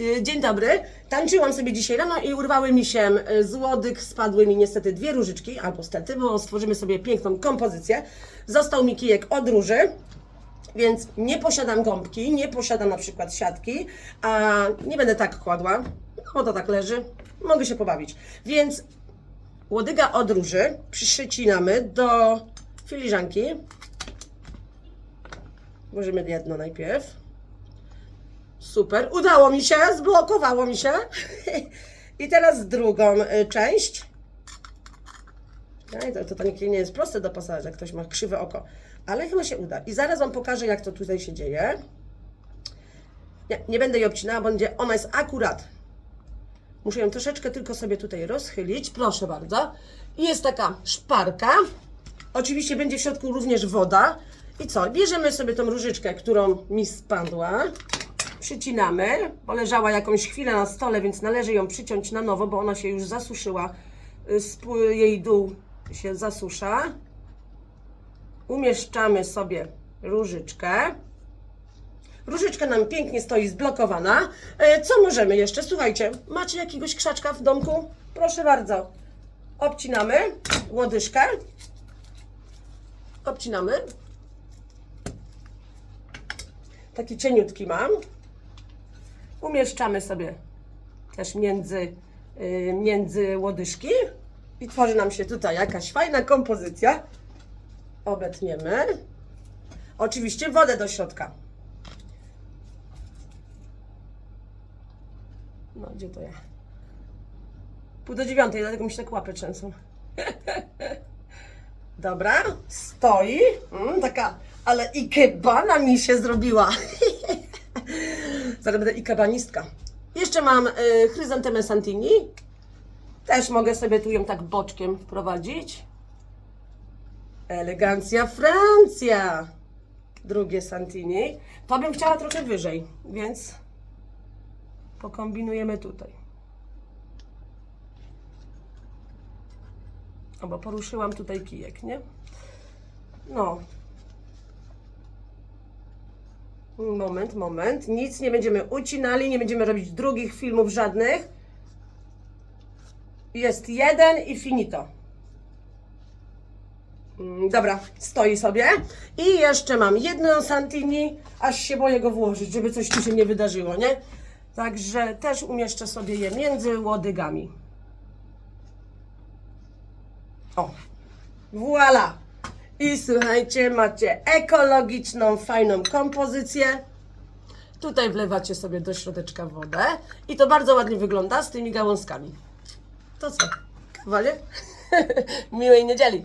Y, Dzień dobry. Tańczyłam sobie dzisiaj rano i urwały mi się y, z łodyg, spadły mi niestety dwie różyczki, albo stety, bo stworzymy sobie piękną kompozycję. Został mi kijek od róży, więc nie posiadam gąbki, nie posiadam na przykład siatki, a nie będę tak kładła, bo to tak leży, mogę się pobawić. Więc łodyga od róży przycinamy do filiżanki. Włożymy jedno najpierw. Super, udało mi się, zblokowało mi się. I teraz drugą y, część. Ej, to, to, to nie jest proste do pasażera, jak ktoś ma krzywe oko, ale chyba się uda. I zaraz Wam pokażę, jak to tutaj się dzieje. Nie, nie będę jej obcinała, bo będzie, ona jest akurat. Muszę ją troszeczkę tylko sobie tutaj rozchylić, proszę bardzo. I jest taka szparka. Oczywiście będzie w środku również woda. I co? Bierzemy sobie tą różyczkę, którą mi spadła. Przycinamy, bo leżała jakąś chwilę na stole, więc należy ją przyciąć na nowo, bo ona się już zasuszyła. Y, Jej dół się zasusza. Umieszczamy sobie różyczkę. Różyczka nam pięknie stoi zblokowana. E, Co możemy jeszcze? Słuchajcie, macie jakiegoś krzaczka w domku? Proszę bardzo. Obcinamy łodyżkę. Obcinamy. Taki cieniutki mam. Umieszczamy sobie też między, y, między łodyżki i tworzy nam się tutaj jakaś fajna kompozycja. Obetniemy. Oczywiście wodę do środka. No, gdzie to ja? Pół do dziewiątej, dlatego mi się tak łapy trzęsą. Dobra, stoi. Mm, taka, ale ikebana mi się zrobiła. Zaraz będę ikebanistka. Jeszcze mam y, chryzantemę Santini. Też mogę sobie tu ją tak boczkiem wprowadzić. Elegancja Francja. Drugie Santini. To bym chciała trochę wyżej, więc pokombinujemy tutaj. O, bo poruszyłam tutaj kijek, nie? No. Moment, moment. Nic nie będziemy ucinali, nie będziemy robić drugich filmów żadnych. Jest jeden i finito. Mm, Dobra, stoi sobie. I jeszcze mam jedną Santini, aż się boję go włożyć, żeby coś tu się nie wydarzyło, nie? Także też umieszczę sobie je między łodygami. O, voila! I słuchajcie, macie ekologiczną, fajną kompozycję. Tutaj wlewacie sobie do środeczka wodę i to bardzo ładnie wygląda z tymi gałązkami. To co? Kawaler? Miłej niedzieli!